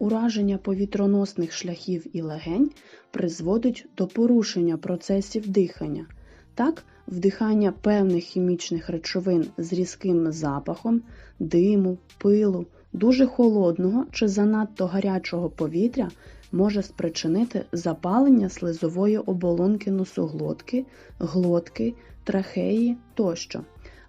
Ураження повітроносних шляхів і легень призводить до порушення процесів дихання. Так, вдихання певних хімічних речовин з різким запахом, диму, пилу, дуже холодного чи занадто гарячого повітря може спричинити запалення слизової оболонки носоглотки, глотки, трахеї тощо.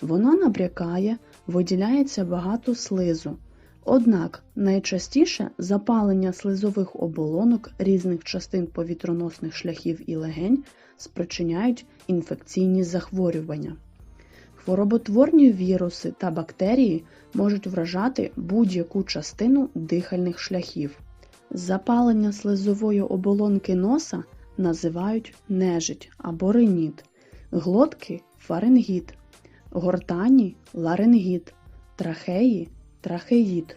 Вона набрякає, виділяється багато слизу. Однак найчастіше запалення слизових оболонок різних частин повітроносних шляхів і легень спричиняють інфекційні захворювання. Хвороботворні віруси та бактерії можуть вражати будь-яку частину дихальних шляхів. Запалення слизової оболонки носа називають нежить або риніт, глотки фарингіт, гортані ларингіт, трахеї трахеїд,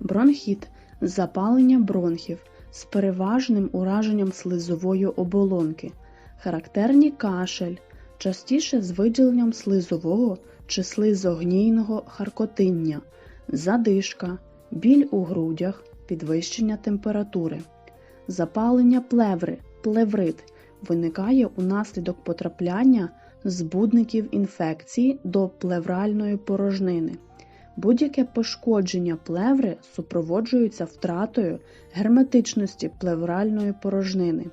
бронхіт запалення бронхів з переважним ураженням слизової оболонки, характерні кашель, частіше з виділенням слизового чи слизогнійного харкотиння, задишка, біль у грудях, підвищення температури, запалення плеври, плеврит виникає унаслідок потрапляння збудників інфекції до плевральної порожнини. Будь-яке пошкодження плеври супроводжується втратою герметичності плевральної порожнини.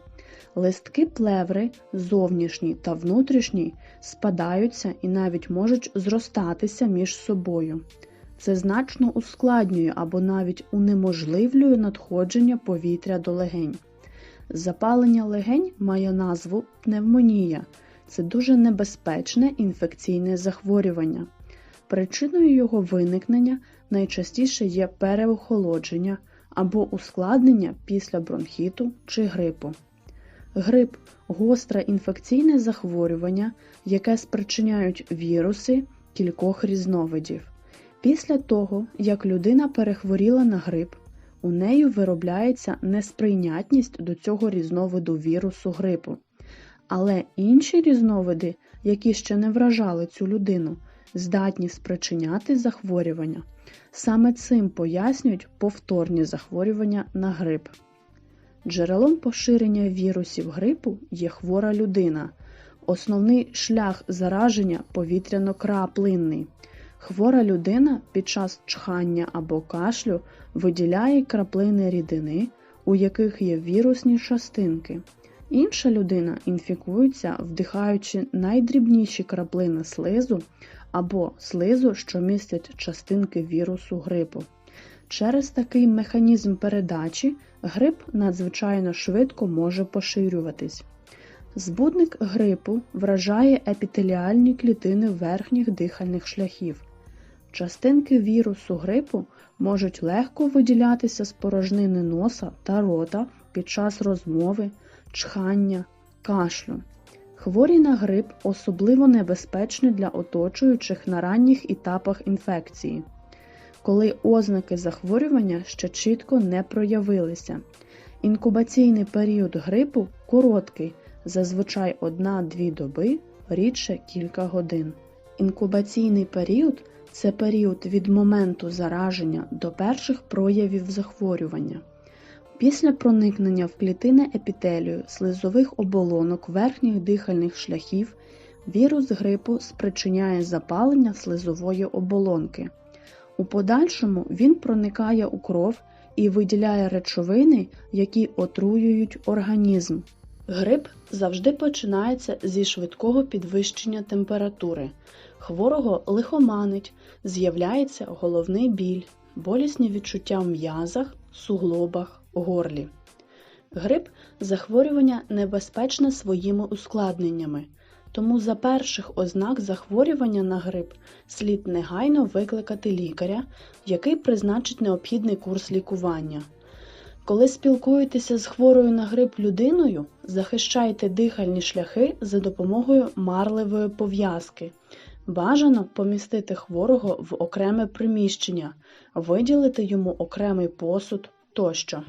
Листки плеври, зовнішні та внутрішні, спадаються і навіть можуть зростатися між собою. Це значно ускладнює або навіть унеможливлює надходження повітря до легень. Запалення легень має назву пневмонія. Це дуже небезпечне інфекційне захворювання. Причиною його виникнення найчастіше є переохолодження або ускладнення після бронхіту чи грипу. Грип гостре інфекційне захворювання, яке спричиняють віруси кількох різновидів. Після того, як людина перехворіла на грип, у неї виробляється несприйнятність до цього різновиду вірусу грипу. Але інші різновиди, які ще не вражали цю людину, здатні спричиняти захворювання. Саме цим пояснюють повторні захворювання на грип. Джерелом поширення вірусів грипу є хвора людина. Основний шлях зараження повітряно-краплинний. Хвора людина під час чхання або кашлю виділяє краплини рідини, у яких є вірусні частинки. Інша людина інфікується, вдихаючи найдрібніші краплини слизу або слизу, що містять частинки вірусу грипу. Через такий механізм передачі грип надзвичайно швидко може поширюватись. Збудник грипу вражає епітеліальні клітини верхніх дихальних шляхів. Частинки вірусу грипу можуть легко виділятися з порожнини носа та рота під час розмови, чхання, кашлю. Хворі на грип особливо небезпечні для оточуючих на ранніх етапах інфекції, коли ознаки захворювання ще чітко не проявилися. Інкубаційний період грипу короткий, зазвичай 1-2 доби, рідше кілька годин. Інкубаційний період це період від моменту зараження до перших проявів захворювання. Після проникнення в клітини епітелію слизових оболонок верхніх дихальних шляхів вірус грипу спричиняє запалення слизової оболонки. У подальшому він проникає у кров і виділяє речовини, які отруюють організм. Грип завжди починається зі швидкого підвищення температури. Хворого лихоманить, з'являється головний біль, болісні відчуття в м'язах, суглобах, горлі. Грип захворювання небезпечне своїми ускладненнями, тому за перших ознак захворювання на грип слід негайно викликати лікаря, який призначить необхідний курс лікування. Коли спілкуєтеся з хворою на грип людиною, захищайте дихальні шляхи за допомогою марливої пов'язки. Бажано помістити хворого в окреме приміщення, виділити йому окремий посуд тощо.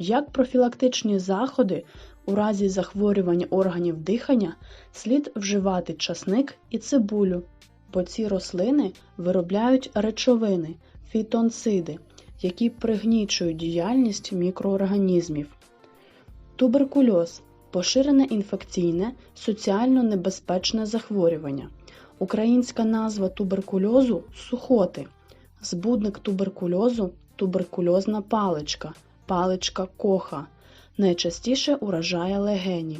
Як профілактичні заходи у разі захворювання органів дихання слід вживати часник і цибулю, бо ці рослини виробляють речовини, фітонциди, які пригнічують діяльність мікроорганізмів. Туберкульоз поширене інфекційне, соціально небезпечне захворювання. Українська назва туберкульозу сухоти. Збудник туберкульозу туберкульозна паличка, паличка коха. Найчастіше уражає легені.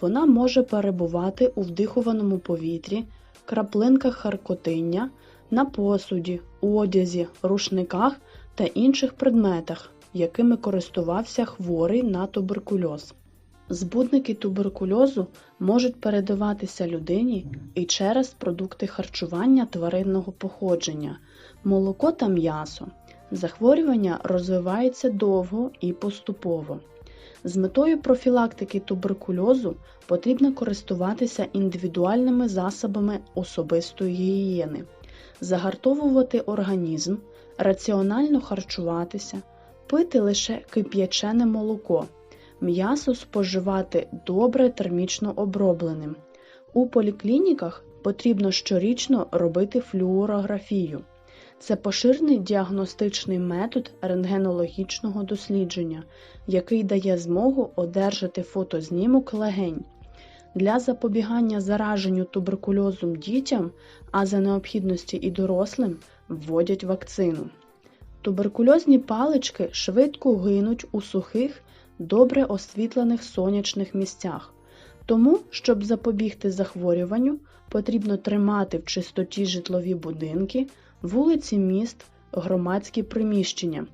Вона може перебувати у вдихуваному повітрі, краплинках харкотиння, на посуді, одязі, рушниках та інших предметах, якими користувався хворий на туберкульоз. Збудники туберкульозу можуть передаватися людині і через продукти харчування тваринного походження, молоко та м'ясо. Захворювання розвивається довго і поступово. З метою профілактики туберкульозу потрібно користуватися індивідуальними засобами особистої гігієни, загартовувати організм, раціонально харчуватися, пити лише кип'ячене молоко, м'ясо споживати добре термічно обробленим. У поліклініках потрібно щорічно робити флюорографію. Це поширений діагностичний метод рентгенологічного дослідження, який дає змогу одержати фотознімок легень. Для запобігання зараженню туберкульозом дітям, а за необхідності і дорослим, вводять вакцину. Туберкульозні палички швидко гинуть у сухих, добре освітлених сонячних місцях. Тому, щоб запобігти захворюванню, потрібно тримати в чистоті житлові будинки вулиці міст, громадські приміщення.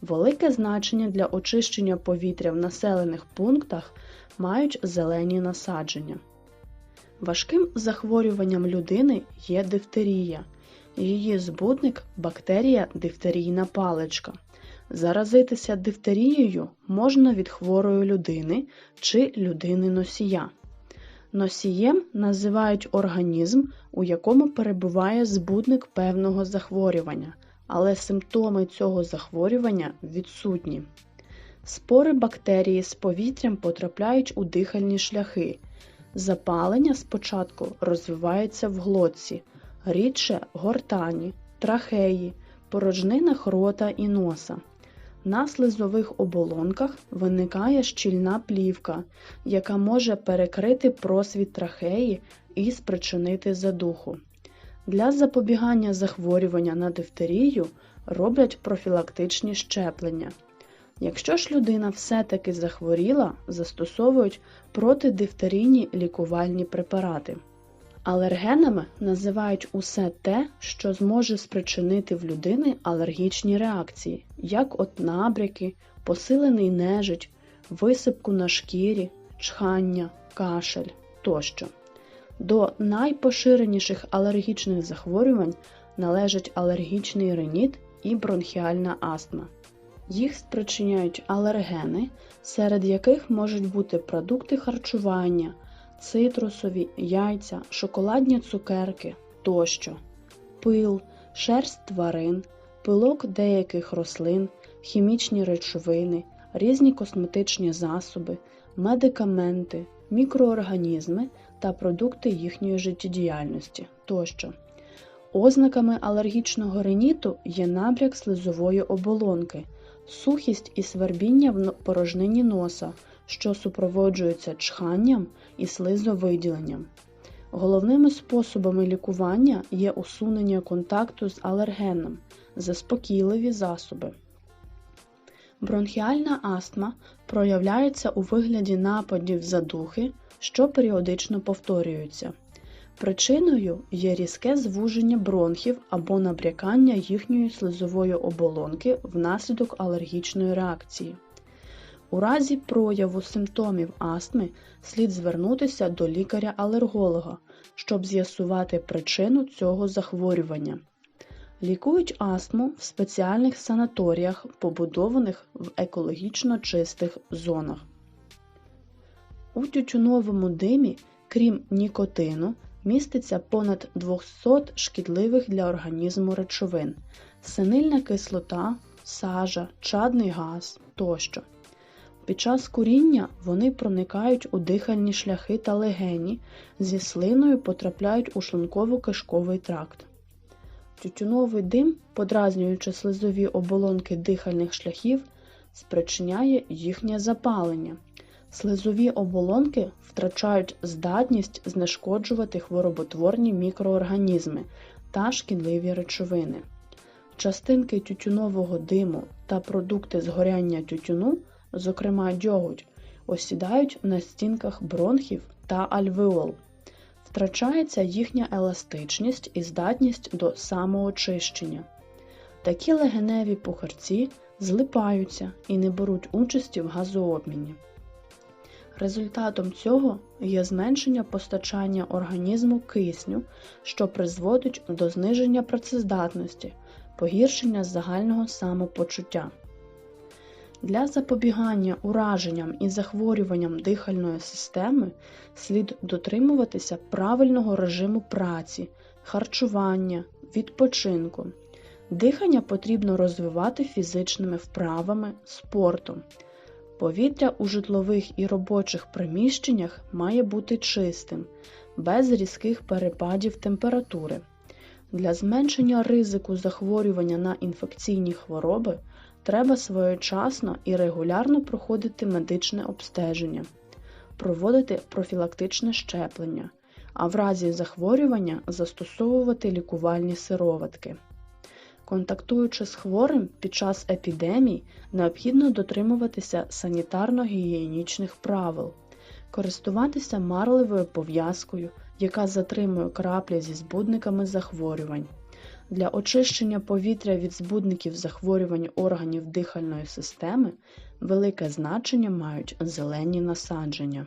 Велике значення для очищення повітря в населених пунктах мають зелені насадження. Важким захворюванням людини є дифтерія. Її збудник бактерія дифтерійна паличка. Заразитися дифтерією можна від хворої людини чи людини носія. Носієм називають організм, у якому перебуває збудник певного захворювання, але симптоми цього захворювання відсутні. Спори бактерії з повітрям потрапляють у дихальні шляхи. Запалення спочатку розвивається в глотці, рідше гортані, трахеї, порожнинах рота і носа. На слизових оболонках виникає щільна плівка, яка може перекрити просвіт трахеї і спричинити задуху. Для запобігання захворювання на дифтерію роблять профілактичні щеплення. Якщо ж людина все-таки захворіла, застосовують протидифтерійні лікувальні препарати. Алергенами називають усе те, що зможе спричинити в людини алергічні реакції, як от набряки, посилений нежить, висипку на шкірі, чхання, кашель тощо. До найпоширеніших алергічних захворювань належать алергічний риніт і бронхіальна астма. Їх спричиняють алергени, серед яких можуть бути продукти харчування цитрусові, яйця, шоколадні цукерки тощо, пил, шерсть тварин, пилок деяких рослин, хімічні речовини, різні косметичні засоби, медикаменти, мікроорганізми та продукти їхньої життєдіяльності тощо. Ознаками алергічного риніту є набряк слизової оболонки, сухість і свербіння в порожнині носа, що супроводжуються чханням і слизовиділенням. Головними способами лікування є усунення контакту з алергеном, заспокійливі засоби. Бронхіальна астма проявляється у вигляді нападів задухи, що періодично повторюються. Причиною є різке звуження бронхів або набрякання їхньої слизової оболонки внаслідок алергічної реакції. У разі прояву симптомів астми слід звернутися до лікаря-алерголога, щоб з'ясувати причину цього захворювання. Лікують астму в спеціальних санаторіях, побудованих в екологічно чистих зонах. У тютюновому димі, крім нікотину, міститься понад 200 шкідливих для організму речовин, синильна кислота, сажа, чадний газ тощо. Під час куріння вони проникають у дихальні шляхи та легені, зі слиною потрапляють у шлунково-кишковий тракт. Тютюновий дим, подразнюючи слизові оболонки дихальних шляхів, спричиняє їхнє запалення. Слизові оболонки втрачають здатність знешкоджувати хвороботворні мікроорганізми та шкідливі речовини. Частинки тютюнового диму та продукти згоряння тютюну, зокрема дьоготь, осідають на стінках бронхів та альвеол. Втрачається їхня еластичність і здатність до самоочищення. Такі легеневі пухарці злипаються і не беруть участі в газообміні. Результатом цього є зменшення постачання організму кисню, що призводить до зниження працездатності, погіршення загального самопочуття. Для запобігання ураженням і захворюванням дихальної системи слід дотримуватися правильного режиму праці, харчування, відпочинку. Дихання потрібно розвивати фізичними вправами, спортом. Повітря у житлових і робочих приміщеннях має бути чистим, без різких перепадів температури. Для зменшення ризику захворювання на інфекційні хвороби треба своєчасно і регулярно проходити медичне обстеження, проводити профілактичне щеплення, а в разі захворювання застосовувати лікувальні сироватки. Контактуючи з хворим під час епідемій, необхідно дотримуватися санітарно-гігієнічних правил, користуватися марливою пов'язкою, яка затримує краплі зі збудниками захворювань. Для очищення повітря від збудників захворювань органів дихальної системи велике значення мають зелені насадження.